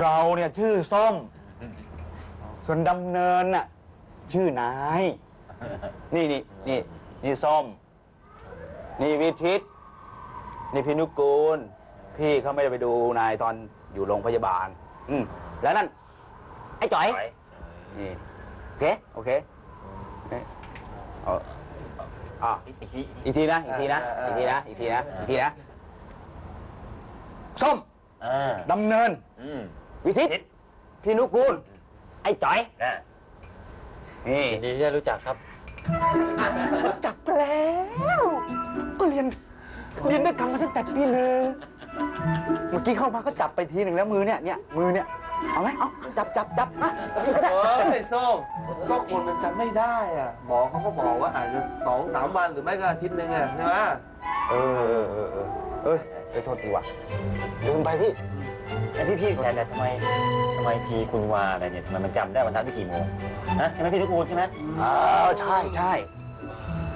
เราเนี่ยชื่อส้ม ส่วนดำเนินน่ะชื่อนาย นี่นี่นี่นี่ส้ม นี่วิทิต นี่พี่นุกูล พี่เขาไม่ได้ไปดูนายตอนอยู่โรงพยาบาล อืมแล้วนั่น ไอ้จ๋อย นี่โอเค โอเคโอเคเอาอะอีกทีอีกทีนะ อีกทีนะ อีกทีนะ อีกทีนะ อีกทีนะ ส้ม อ่าดำเนิน อืม วิทิตพี่นุกูล ไอ้จ๋อยอ่านี่ยินดีที่ได้รู้จักครับ จักแล้ว ก็เรียน เรียนด้วยกันมาตั้งแต่ปีหนึ่งเมื่อกี้เข้ามาก็จับไปทีหนึ่งแล้วมือเนี่ยเนี่ยมือเนี่ยเอาไหมเอาจับจับจับอะจับนี่ก็ได้เอ้ยส้มก็คนมันจำไม่ได้อะหมอเขาก็บอกว่าอาจจะสองสามวันหรือไม่ก็อาทิตย์หนึงอะใช่ไหมเออเออเออเออเอ้ยเอ้ยโทษทีว่ะลืมไปพี่ แต่พี่พี่แต่แต่ทำไมทำไมทีคุณวาอะไรเนี่ยทำไมมันจำได้วันนัดที่กี่โมงนะใช่ไหมพี่ทุกคนใช่ไหมอ้าวใช่ใช่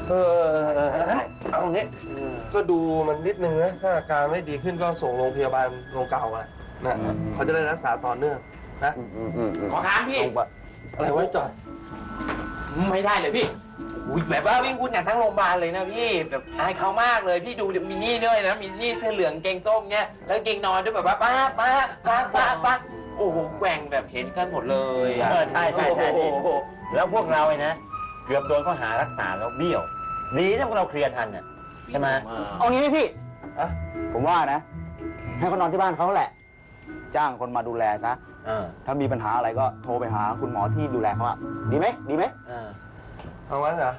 เออเออเออเออเอางี้ก็ดูมันนิดนึงนะถ้าอาการไม่ดีขึ้นก็ส่งโรงพยาบาลโรงเก่าอะนะเขาจะได้รักษาต่อเนื่องนะอืมอืมอืมอืมขอถามพี่ลงไปอะไรไว้จอยไม่ได้เลยพี่ อุ้ยแบบว่าวิ่งวุ่นกันทั้งโรงพยาบาลเลยนะพี่แบบอายเขามากเลยพี่ดูมินนี่ด้วยนะมินนี่เสื้อเหลืองเกงส้มเนี้ยแล้วเกงนอนด้วยแบบว่าป้าป้าป้าป้าป้าโอ้โหแกว่งแบบเห็นกันหมดเลยอะเออใช่ใช่ใช่โอ้โหแล้วพวกเราไอ้นะ เกือบโดนข้อหารักษาแล้วเบี้ยว ดีนะพวกเราเคลียร์ทันน่ะใช่ไหมเอางี้ไหมพี่อะผมว่านะ ให้เขานอนที่บ้านเขาแหละ จ้างคนมาดูแลซะเออถ้ามีปัญหาอะไรก็โทรไปหาคุณหมอที่ดูแลเขาอะดีไหมดีไหม เออเอางั้นเหรอ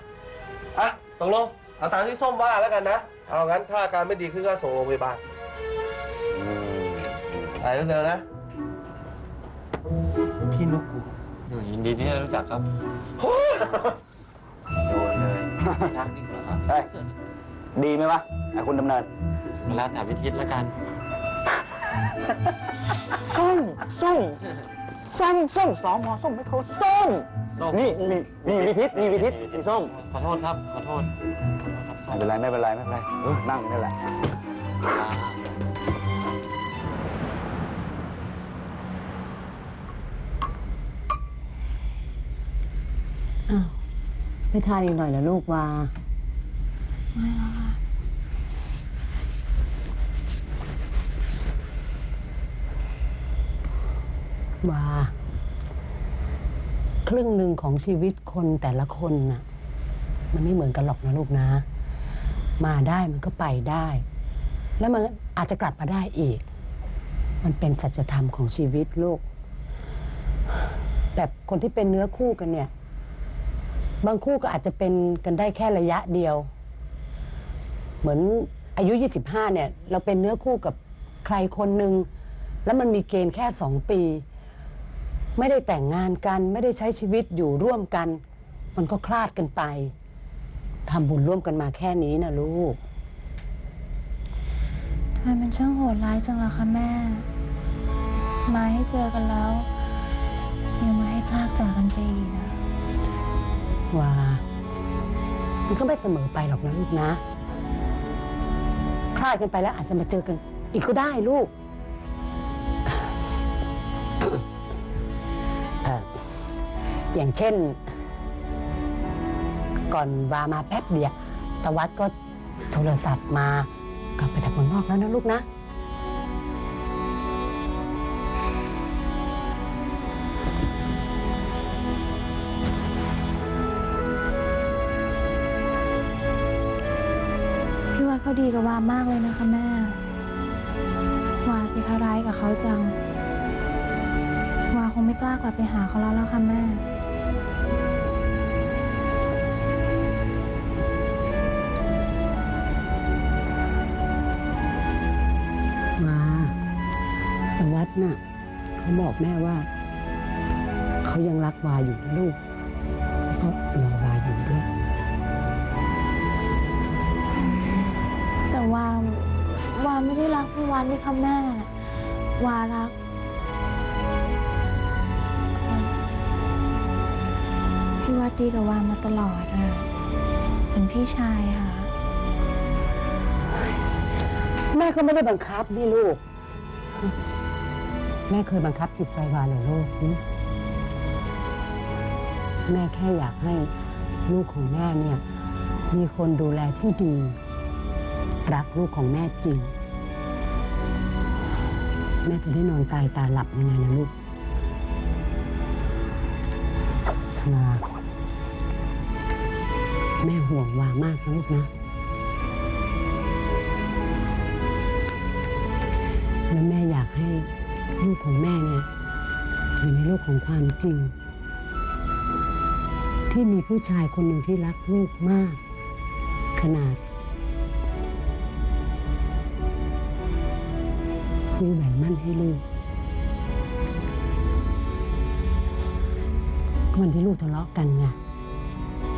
อะตกลงเอาตามที่ส้มว่าแล้วกันนะ เอางั้นถ้าอาการไม่ดีขึ้นก็ส่งโรงพยาบาลไปเร็วๆนะ พี่นุกกูยินดีที่ได้รู้จักครับโดนเลยทักดีกว่าครับเฮ้ยดีไหมวะไอ้คุณดำเนิน แล้วแต่วิทิตแล้วกันส้มส้ม ส้มส้มสองหมอส้มไม่โทรส้มส้ม นี่นี่นี่วิทิตนี่วิทิตนี่ส้มขอโทษครับ ขอโทษไม่เป็นไรไม่เป็นไรไม่เป็นไรเออนั่งอยู่นี่แหละอ้าวไม่ทานอีกหน่อยเหรอลูกวาวา ครึ่งหนึ่งของชีวิตคนแต่ละคนน่ะ มันไม่เหมือนกันหรอกนะลูกนะ มาได้มันก็ไปได้ แล้วมันอาจจะกลับมาได้อีก มันเป็นสัจธรรมของชีวิตลูก แบบคนที่เป็นเนื้อคู่กันเนี่ย บางคู่ก็อาจจะเป็นกันได้แค่ระยะเดียว เหมือนอายุ 25 เนี่ย เราเป็นเนื้อคู่กับใครคนหนึ่ง แล้วมันมีเกณฑ์แค่สองปี ไม่ได้แต่งงานกัน ไม่ได้ใช้ชีวิตอยู่ร่วมกัน มันก็คลาดกันไปทำบุญร่วมกันมาแค่นี้นะลูกทำไมมันช่างโหดร้ายจังล่ะคะแม่ มาให้เจอกันแล้วยังมาให้พลากจากกันไปอีกอะว่ามันก็ไม่เสมอไปหรอกนะลูกนะ คลาดกันไปแล้วอาจจะมาเจอกันอีกก็ได้ลูก อย่างเช่น ก่อนวามาแป๊บเดียวตะวัดก็โทรศัพท์มากลับมาจากเมืองนอกแล้วนะลูกนะ พี่ว่าเขาดีกับวามากเลยนะคะแม่ วาสิคะร้ายกับเขาจัง วาคงไม่กล้ากลับไปหาเขาแล้วแล้วค่ะแม่ น่ะเขาบอกแม่ว่าเขายังรักวาอยู่นะลูกแล้วก็รอวาอยู่ด้วยแต่วาวาไม่ได้รักพี่วันนี่ค่ะแม่ วารัก พี่วัดดีกับวามาตลอดอะเป็นพี่ชายค่ะ แม่ก็ไม่ได้บังคับนี่ลูก แม่เคยบังคับจิตใจวาเลยลูกแม่แค่อยากให้ลูกของแม่เนี่ยมีคนดูแลที่ดี รักลูกของแม่จริง แม่จะได้นอนตายตาหลับยังไงนะลูกวาแม่ห่วงวามากนะลูกนะแล้วแม่อยากให้ ลูกของแม่เนี่ยอยู่ในโลกของความจริง ที่มีผู้ชายคนหนึ่งที่รักลูกมาก ขนาด ซื้อแหวนมั่นให้ลูกวันที่ลูกทะเลาะกันไง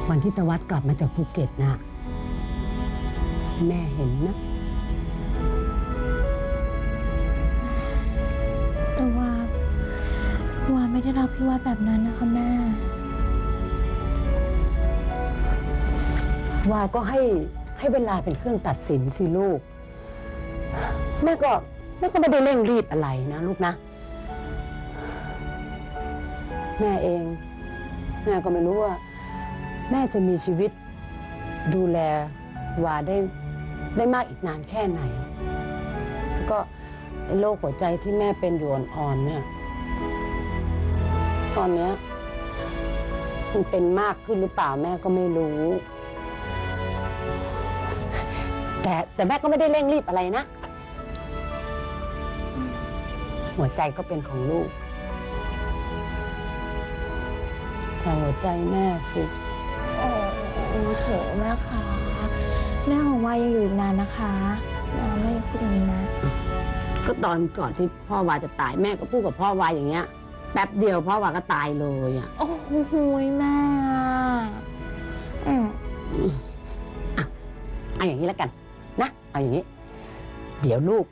วันที่ตะวัดกลับมาจากภูเก็ตนะแม่เห็นนะ ได้รักพี่วัดแบบนั้นนะคะแม่ วาก็ให้ให้เวลาเป็นเครื่องตัดสินสิลูก แม่ก็แม่ก็ไม่ได้เร่งรีบอะไรนะลูกนะ แม่เอง แม่ก็ไม่รู้ว่า แม่จะมีชีวิตดูแลวาได้ได้มากอีกนานแค่ไหน แล้วก็โรคหัวใจที่แม่เป็นอยู่อ่อนๆเนี่ย ตอนเนี้ยมันเป็นมากขึ้นหรือเปล่าแม่ก็ไม่รู้ แต่แต่แม่ก็ไม่ได้เร่งรีบอะไรนะ หัวใจก็เป็นของลูก แต่หัวใจแม่สิโอ้โหแม่คะแม่ของวายังอยู่อีกนานนะคะแม่ไม่พูดอย่างนี้นะ ก็ตอนก่อนที่พ่อวาจะตายแม่ก็พูดกับพ่อวาอย่างเงี้ย แป๊บเดียวพ่อว่าก็ตายเลยอะโอ้โหแม่อืมเอาอย่างนี้แล้วกันนะเอาอย่างนี้ เดี๋ยวลูก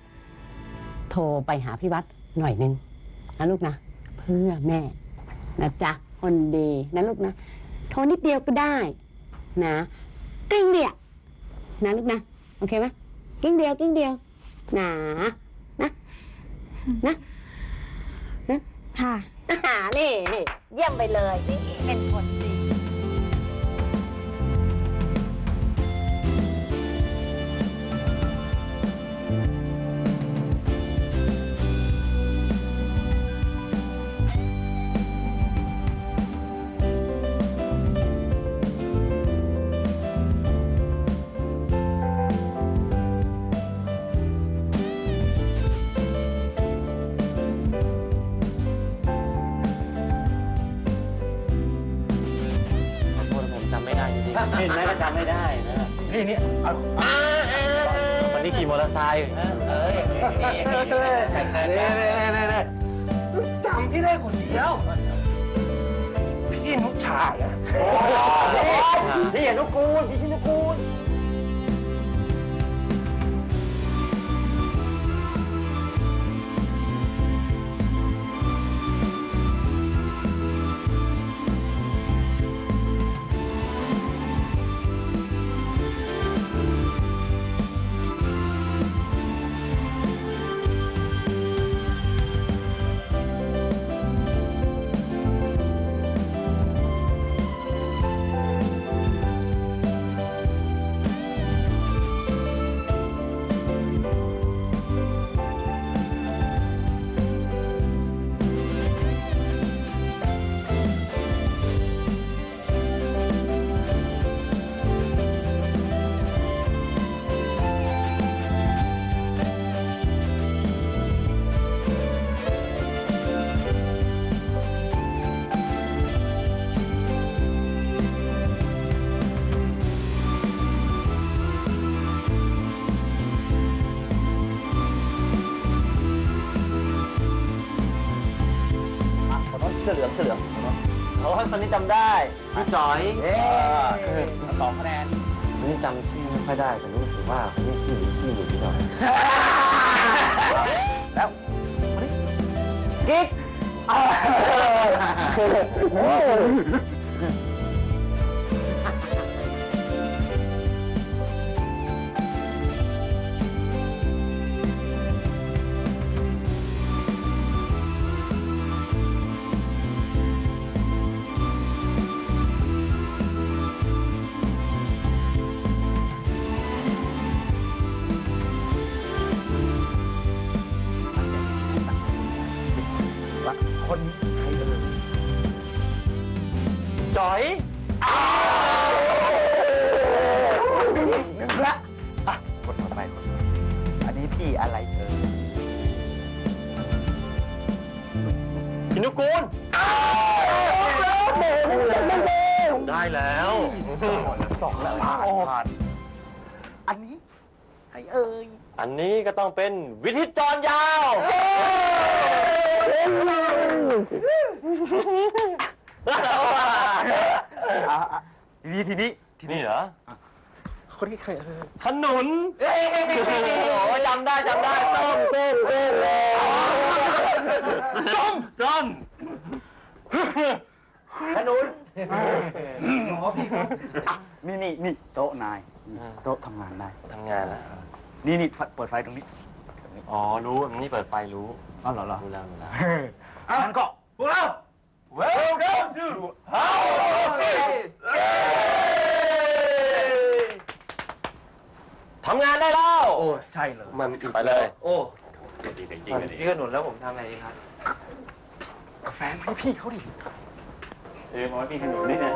โทรไปหาพี่วัดหน่อยนึงนะลูกนะเพื่อแม่นะจ๊ะคนดีนะลูกนะโทรนิดเดียวก็ได้นะกิ้งเดียวนะลูกนะโอเคไหมกิ้งเดียวกิ้งเดียวนะนะนะ ค่ะ อ่านี่นี่เยี่ยมไปเลยนี่เป็นคน ไม่ได้นะนี่นี่เอาอาเออวันนี้ขี่มอเตอร์ไซค์เออเอ้ยนี่นี่นี่นเน่กันเน่เน่เน่จำพี่ได้คนเดียว พี่นุชชาเนี่ยพี่อนุกูลพี่ชินุกูล คนนี้จำได้พี่จอยเอ๊เออะสองคะแนนคนนี้จำชื่อไม่ค่อยได้แต่รู้สึกว่าคนนี้ชื่อชื่ออยู่ที่หน่อยแล้วกิ๊กคน ละอะคนต่อไปคนต่อไปอันนี้พี่อะไรเอ่ยพินุกูลได้แล้วสองแล้วผ่านผ่านอันนี้ใครเอ่ยอันนี้ก็ต้องเป็นวิทิตจรยาวอะอะทีนี้ทีนี้ทีนี่เหรอ คนนี้ใครเอ่ยขนุนโอ้จำได้จำได้ส้มส้มส้มส้มส้มขนุนนี่นี่นี่โต๊ะนาย โต๊ะทำงานได้ทำงานแล้วนี่นี่เปิดไฟตรงนี้ อ๋อ รู้อันนี้เปิดไฟรู้อ๋อเหรอเหรอรู้แล้วรู้แล้วงั้นก็พวกเรา Welcome to House ทำงานได้แล้วโอ้ยใช่เลยมันไปเลย โอ้จริงจริงจริงพี่ขนุนแล้วผมทำอะไรดีครับกาแฟให้พี่เขาดิเออมาพี่ขนุนนี่นะ